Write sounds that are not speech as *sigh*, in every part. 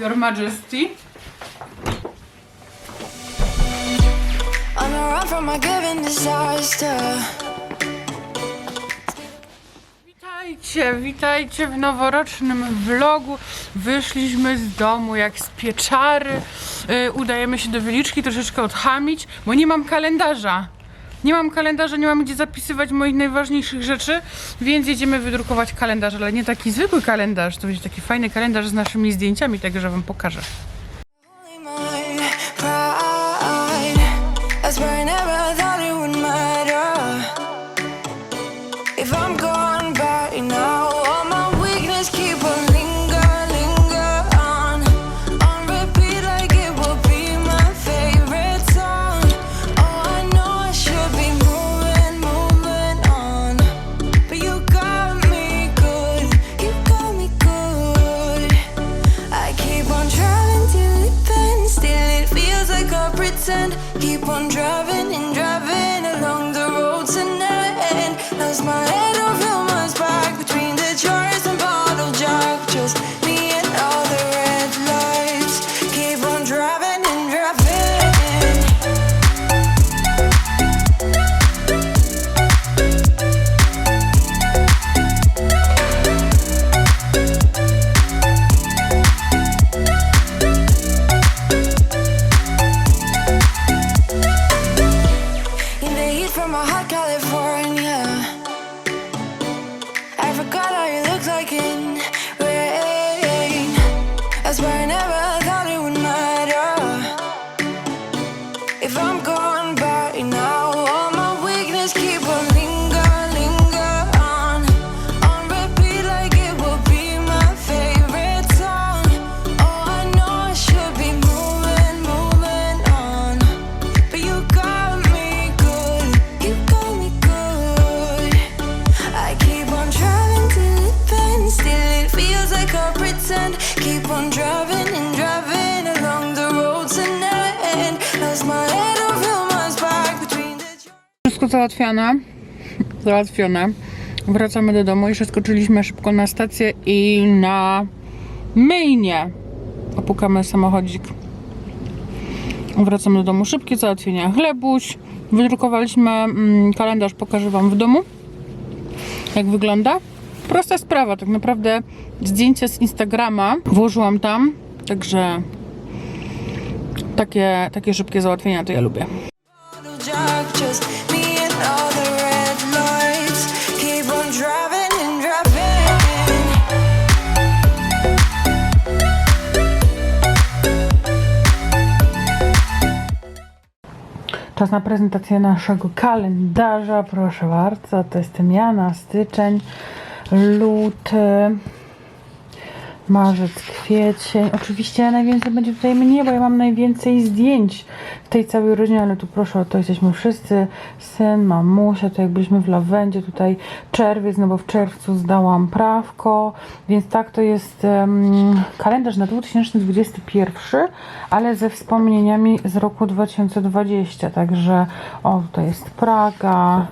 Your Majesty. Witajcie, witajcie w noworocznym vlogu. Wyszliśmy z domu jak z pieczary. Yy, udajemy się do wyliczki troszeczkę odchamić, bo nie mam kalendarza. Nie mam kalendarza, nie mam gdzie zapisywać moich najważniejszych rzeczy, więc jedziemy wydrukować kalendarz, ale nie taki zwykły kalendarz, to będzie taki fajny kalendarz z naszymi zdjęciami, także wam pokażę. hundred Wszystko załatwione. Wracamy do domu. Jeszcze skoczyliśmy szybko na stację i na myjnię. Opukamy samochodzik. Wracamy do domu. Szybkie załatwienia. Chlebuś. Wydrukowaliśmy mm, kalendarz. Pokażę Wam w domu, jak wygląda. Prosta sprawa. Tak naprawdę zdjęcie z Instagrama włożyłam tam. Także takie, takie szybkie załatwienia to ja lubię. Czas na prezentację naszego kalendarza. Proszę bardzo, to jestem ja na styczeń, luty, marzec, kwiecień. Oczywiście najwięcej będzie tutaj mnie, bo ja mam najwięcej zdjęć w tej całej rodzinie, ale tu proszę, to jesteśmy wszyscy. Syn, mamusia, to jak byliśmy w lawendzie, tutaj czerwiec, no bo w czerwcu zdałam prawko, więc tak to jest em, kalendarz na 2021, ale ze wspomnieniami z roku 2020, także o, tutaj jest Praga,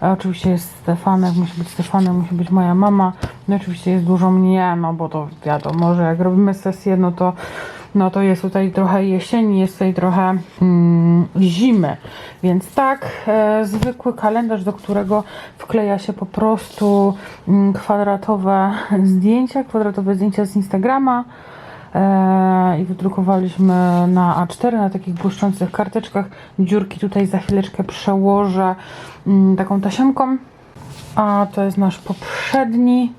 a oczywiście jest Stefanek, musi być Stefanek, musi być moja mama. No oczywiście jest dużo mnie, no bo to wiadomo, że jak robimy sesję, no to, no to jest tutaj trochę jesieni, jest tutaj trochę mm, zimy. Więc tak, e, zwykły kalendarz, do którego wkleja się po prostu mm, kwadratowe zdjęcia, kwadratowe zdjęcia z Instagrama. E, i wydrukowaliśmy na A4 na takich błyszczących karteczkach. Dziurki tutaj za chwileczkę przełożę mm, taką tasiemką. A to jest nasz poprzedni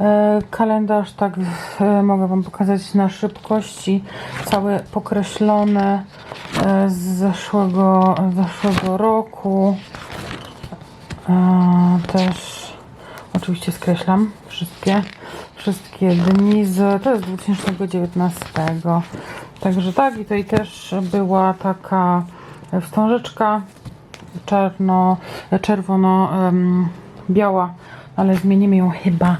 e, kalendarz. Tak e, mogę Wam pokazać na szybkości. Cały pokreślony e, z zeszłego, zeszłego roku. Też oczywiście skreślam wszystkie, wszystkie dni z, to jest 2019. Także tak, i tutaj też była taka wstążeczka czarno, czerwono biała, ale zmienimy ją chyba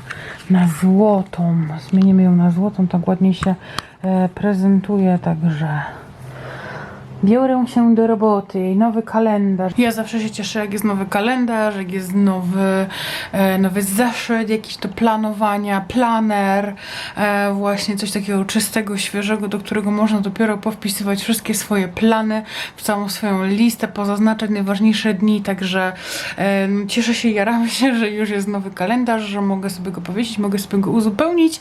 na złotą. Zmienimy ją na złotą, tak ładnie się e, prezentuje, także Biorę się do roboty, nowy kalendarz. Ja zawsze się cieszę, jak jest nowy kalendarz, jak jest nowy, e, nowy zeszyt, jakiś do planowania, planer, e, właśnie coś takiego czystego, świeżego, do którego można dopiero powpisywać wszystkie swoje plany, w całą swoją listę, pozaznaczać najważniejsze dni, także e, cieszę się, jaram się, że już jest nowy kalendarz, że mogę sobie go powiesić, mogę sobie go uzupełnić.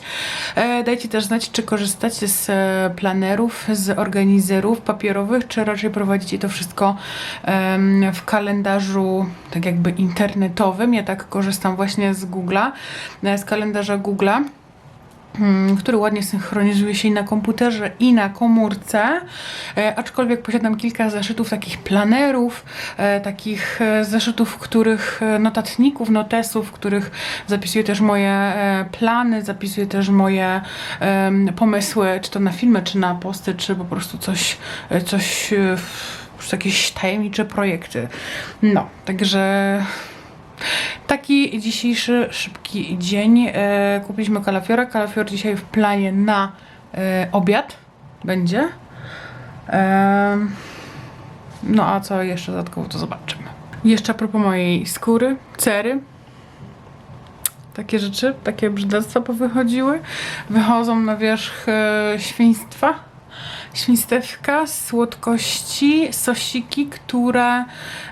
Dajcie też znać, czy korzystacie z planerów, z organizerów papierowych, czy raczej prowadzicie to wszystko w kalendarzu tak jakby internetowym. Ja tak korzystam właśnie z Google'a, e, z kalendarza Google'a który ładnie synchronizuje się i na komputerze, i na komórce. E, aczkolwiek posiadam kilka zeszytów, takich planerów, e, takich e, zeszytów, których notatników, notesów, w których zapisuję też moje plany, zapisuję też moje pomysły, czy to na filmy, czy na posty, czy po prostu coś, coś jakieś tajemnicze projekty. No, także Taki dzisiejszy szybki dzień. E, kupiliśmy kalafiora. Kalafior dzisiaj w planie na e, obiad będzie. E, no a co jeszcze dodatkowo to zobaczymy. Jeszcze a propos mojej skóry, cery. Takie rzeczy, takie brzydactwa powychodziły. Wychodzą na wierzch świństwa świństewka, słodkości, sosiki, które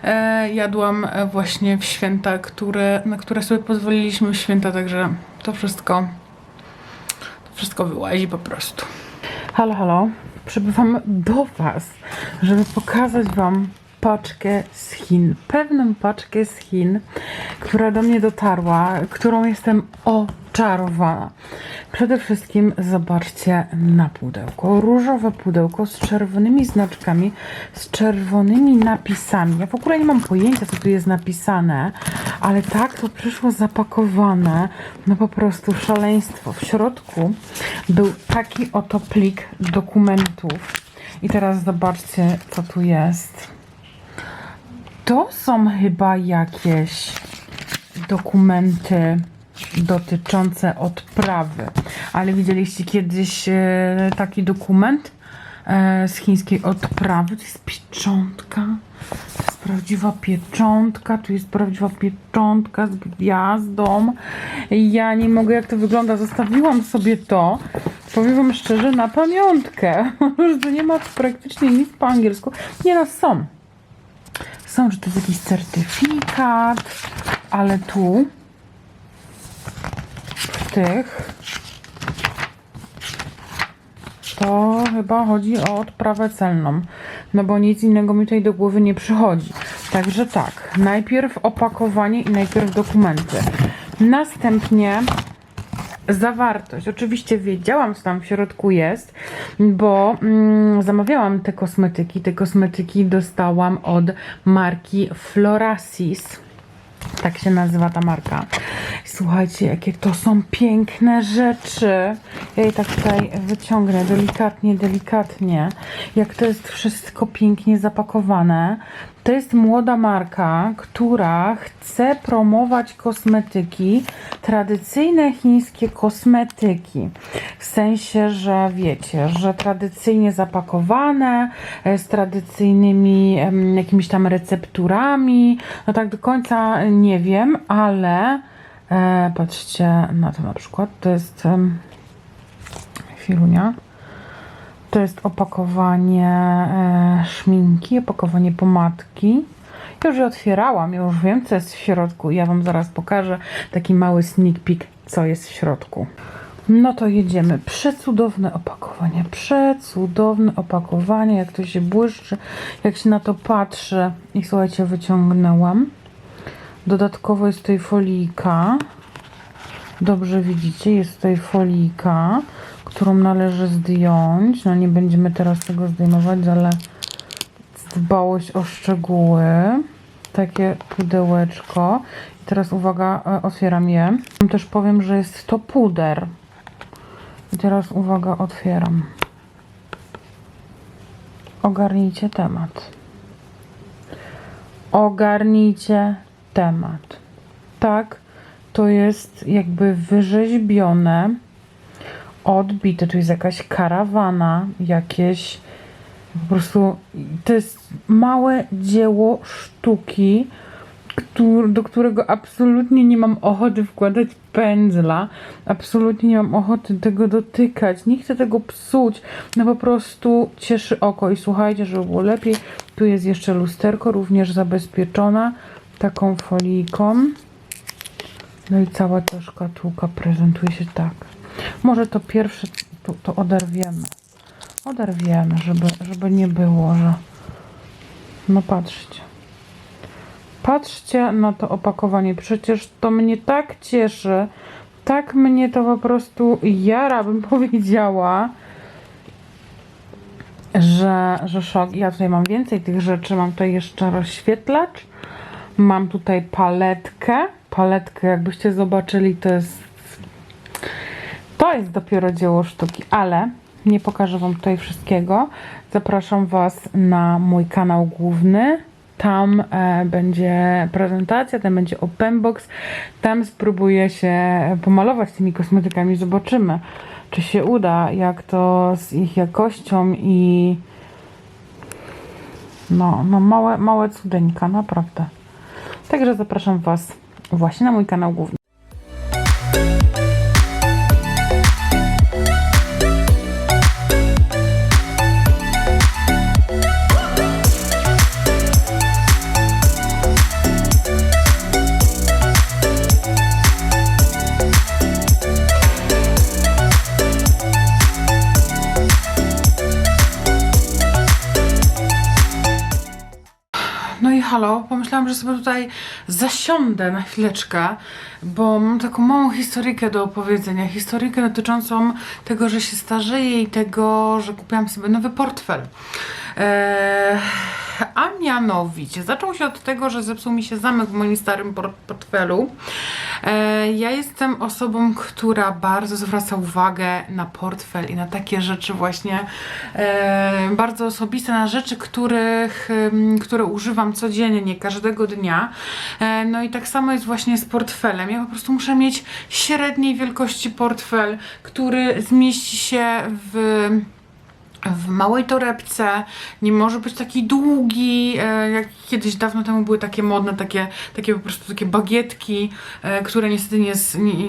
e, jadłam e, właśnie w święta, które, na które sobie pozwoliliśmy w święta, także to wszystko to wszystko wyłazi po prostu. Halo, halo. Przybywam do Was, żeby pokazać Wam paczkę z Chin. Pewną paczkę z Chin, która do mnie dotarła, którą jestem oczarowana. Przede wszystkim zobaczcie na pudełko. Różowe pudełko z czerwonymi znaczkami, z czerwonymi napisami. Ja w ogóle nie mam pojęcia, co tu jest napisane, ale tak to przyszło zapakowane. No po prostu szaleństwo. W środku był taki oto plik dokumentów. I teraz zobaczcie, co tu jest. To są chyba jakieś dokumenty dotyczące odprawy. Ale widzieliście kiedyś e, taki dokument e, z chińskiej odprawy? To jest pieczątka. To jest prawdziwa pieczątka. Tu jest prawdziwa pieczątka z gwiazdą. Ja nie mogę, jak to wygląda. Zostawiłam sobie to. Powiem wam szczerze, na pamiątkę. *laughs* Że nie ma praktycznie nic po angielsku. Nie no, są są, że to jest jakiś certyfikat, ale tu tych to chyba chodzi o odprawę celną, no bo nic innego mi tutaj do głowy nie przychodzi. Także tak, najpierw opakowanie i najpierw dokumenty. Następnie zawartość. Oczywiście wiedziałam, co tam w środku jest, bo mm, zamawiałam te kosmetyki. Te kosmetyki dostałam od marki Florasis. Tak się nazywa ta marka. Słuchajcie, jakie to są piękne rzeczy. Ja je tak tutaj wyciągnę delikatnie, delikatnie. Jak to jest wszystko pięknie zapakowane. To jest młoda marka, która chce promować kosmetyki, tradycyjne chińskie kosmetyki. W sensie, że wiecie, że tradycyjnie zapakowane, e, z tradycyjnymi jakimiś tam recepturami. No tak do końca nie wiem, ale e, patrzcie na to na przykład. To jest em, chwilunia. To jest opakowanie e, szminki, opakowanie pomadki. Już je otwierałam, już wiem, co jest w środku. Ja Wam zaraz pokażę taki mały sneak peek, co jest w środku. No to jedziemy. Przecudowne opakowanie, przecudowne opakowanie, jak to się błyszczy, jak się na to patrzy. I słuchajcie, wyciągnęłam. Dodatkowo jest tutaj folijka. Dobrze widzicie, jest tutaj folijka, którą należy zdjąć. No nie będziemy teraz tego zdejmować, ale dbałość o szczegóły. Takie pudełeczko. I teraz uwaga, e, otwieram je. Też powiem, że jest to puder. I teraz uwaga, otwieram. Ogarnijcie temat. Ogarnijcie temat. Tak, to jest jakby wyrzeźbione, odbite. Tu jest jakaś karawana, jakieś Po prostu to jest małe dzieło sztuki, do którego absolutnie nie mam ochoty wkładać pędzla, absolutnie nie mam ochoty tego dotykać, nie chcę tego psuć, no po prostu cieszy oko i słuchajcie, żeby było lepiej, tu jest jeszcze lusterko, również zabezpieczona taką folijką. No i cała ta szkatułka prezentuje się tak. Może to pierwsze to, to oderwiemy. Oderwiemy, żeby, żeby nie było, że... No patrzcie. Patrzcie na to opakowanie. Przecież to mnie tak cieszy. Tak mnie to po prostu jara, bym *laughs* powiedziała. Że, że szok. Ja tutaj mam więcej tych rzeczy. Mam tutaj jeszcze rozświetlacz. Mam tutaj paletkę. Paletkę, jakbyście zobaczyli, to jest. To jest dopiero dzieło sztuki, ale nie pokażę Wam tutaj wszystkiego. Zapraszam Was na mój kanał główny. Tam e, będzie prezentacja, tam będzie open box. Tam spróbuję się pomalować tymi kosmetykami. Zobaczymy, czy się uda, jak to z ich jakością i no, no małe, małe cudeńka, naprawdę. Także zapraszam Was właśnie na mój kanał główny. Halo, pomyślałam, że sobie tutaj zasiądę na chwileczkę, bo mam taką małą historykę do opowiedzenia. Historykę dotyczącą tego, że się starzeję i tego, że kupiłam sobie nowy portfel. Eee, a mianowicie, zaczął się od tego, że zepsuł mi się zamek w moim starym port- portfelu. E, ja jestem osobą, która bardzo zwraca uwagę na portfel i na takie rzeczy właśnie e, bardzo osobiste, na rzeczy, których, które używam codziennie, każdego dnia. No i tak samo jest właśnie z portfelem. Ja po prostu muszę mieć średniej wielkości portfel, który zmieści się w w małej torebce, nie może być taki długi, e, jak kiedyś dawno temu były takie modne, takie, takie po prostu takie bagietki, e, które niestety nie,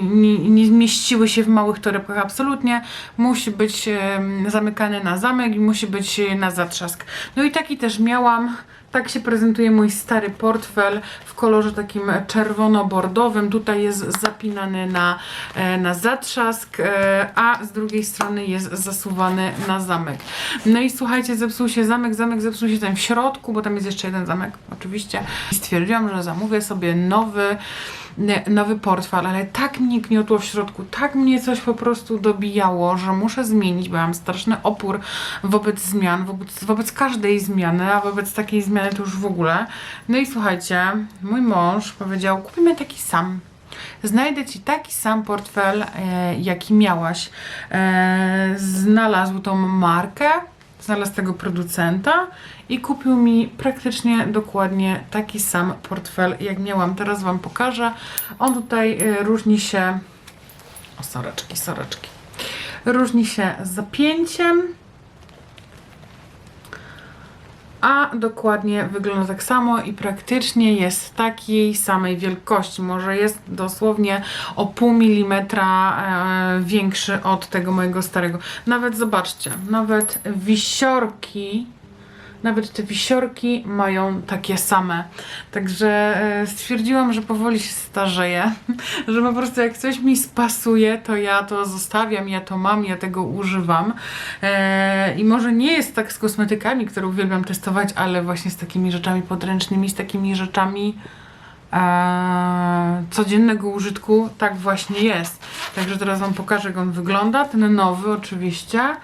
nie, nie, zmieściły się w małych torebkach absolutnie. Musi być zamykany na zamek i musi być na zatrzask. No i taki też miałam. Tak się prezentuje mój stary portfel w kolorze takim czerwono-bordowym. Tutaj jest zapinany na, e, na zatrzask, e, a z drugiej strony jest zasuwany na zamek. No i słuchajcie, zepsuł się zamek, zamek zepsuł się ten w środku, bo tam jest jeszcze jeden zamek oczywiście. I stwierdziłam, że zamówię sobie nowy nowy portfel, ale tak mnie gniotło w środku, tak mnie coś po prostu dobijało, że muszę zmienić, bo mam straszny opór wobec zmian, wobec, wobec każdej zmiany, a wobec takiej zmiany to już w ogóle. No i słuchajcie, mój mąż powiedział, kupimy taki sam. Znajdę ci taki sam portfel, e, jaki miałaś. E, znalazł tą markę, znalazł tego producenta i kupił mi praktycznie dokładnie taki sam portfel, jak miałam. Teraz Wam pokażę. On tutaj e, różni się. O, soreczki, soreczki. Różni się zapięciem. A dokładnie wygląda tak samo i praktycznie jest takiej samej wielkości. Może jest dosłownie o pół milimetra e, większy od tego mojego starego. Nawet zobaczcie, nawet wisiorki nawet te wisiorki mają takie same. Także e, stwierdziłam, że powoli się starzeję, *laughs* że po prostu jak coś mi spasuje, to ja to zostawiam, ja to mam, ja tego używam. E, I może nie jest tak z kosmetykami, które uwielbiam testować, ale właśnie z takimi rzeczami podręcznymi, z takimi rzeczami e, codziennego użytku tak właśnie jest. Także teraz Wam pokażę, jak on wygląda. Ten nowy oczywiście.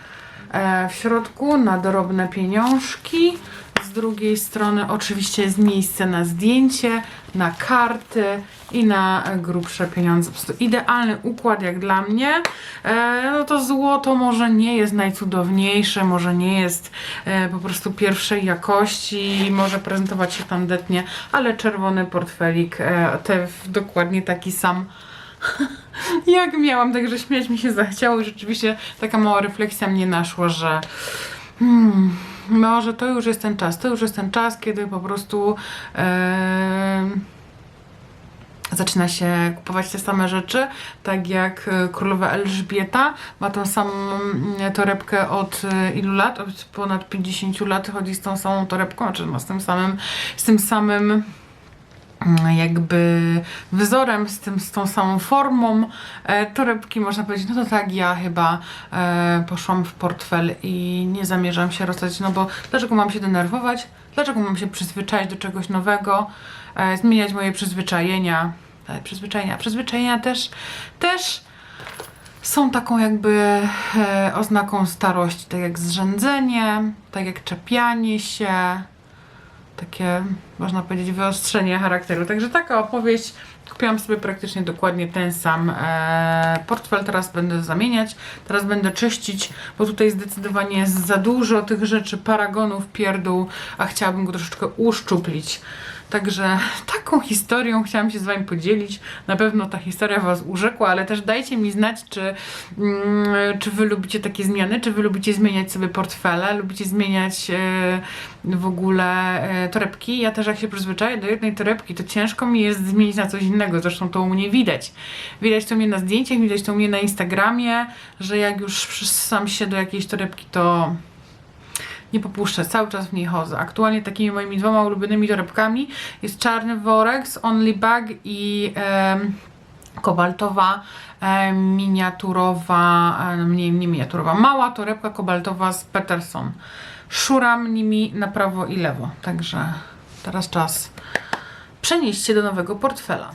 E, w środku na drobne pieniążki. Z drugiej strony oczywiście jest miejsce na zdjęcie, na karty i na grubsze pieniądze. Po prostu idealny układ jak dla mnie. E, no to złoto może nie jest najcudowniejsze, może nie jest e, po prostu pierwszej jakości, może prezentować się tandetnie, ale czerwony portfelik, te dokładnie taki sam *laughs* jak miałam, także śmiać mi się zachciało rzeczywiście taka mała refleksja mnie naszła, że hmm, może to już jest ten czas. To już jest ten czas, kiedy po prostu zaczyna się kupować te same rzeczy, tak jak e, królowa Elżbieta ma tą samą mm, torebkę od e, ilu lat? Od ponad 50 lat chodzi z tą samą torebką, znaczy ma z tym samym, z tym samym jakby wzorem, z, tym, z tą samą formą e, torebki, można powiedzieć, no to tak, ja chyba e, poszłam w portfel i nie zamierzam się rozstać, no bo dlaczego mam się denerwować? Dlaczego mam się przyzwyczaić do czegoś nowego? E, zmieniać moje przyzwyczajenia. E, przyzwyczajenia. Przyzwyczajenia też, też są taką jakby e, oznaką starości, tak jak zrzędzenie, tak jak czepianie się, takie, można powiedzieć, wyostrzenie charakteru. Także taka opowieść. Kupiłam sobie praktycznie dokładnie ten sam e, portfel. Teraz będę zamieniać, teraz będę czyścić, bo tutaj zdecydowanie jest za dużo tych rzeczy, paragonów, pierdół, a chciałabym go troszeczkę uszczuplić. Także taką historią chciałam się z Wami podzielić. Na pewno ta historia Was urzekła, ale też dajcie mi znać, czy, mm, czy Wy lubicie takie zmiany, czy Wy lubicie zmieniać sobie portfele, lubicie zmieniać e, w ogóle e, torebki. Ja też jak się przyzwyczaję do jednej torebki, to ciężko mi jest zmienić na coś innego. Zresztą to u mnie widać. Widać to u mnie na zdjęciach, widać to u mnie na Instagramie, że jak już przysam się do jakiejś torebki, to nie popuszczę, cały czas w niej chodzę. Aktualnie takimi moimi dwoma ulubionymi torebkami jest czarny worek z Only Bag i kobaltowa e, miniaturowa, nie, nie miniaturowa, mała torebka kobaltowa z Peterson. Szuram nimi na prawo i lewo, także teraz czas przenieść się do nowego portfela.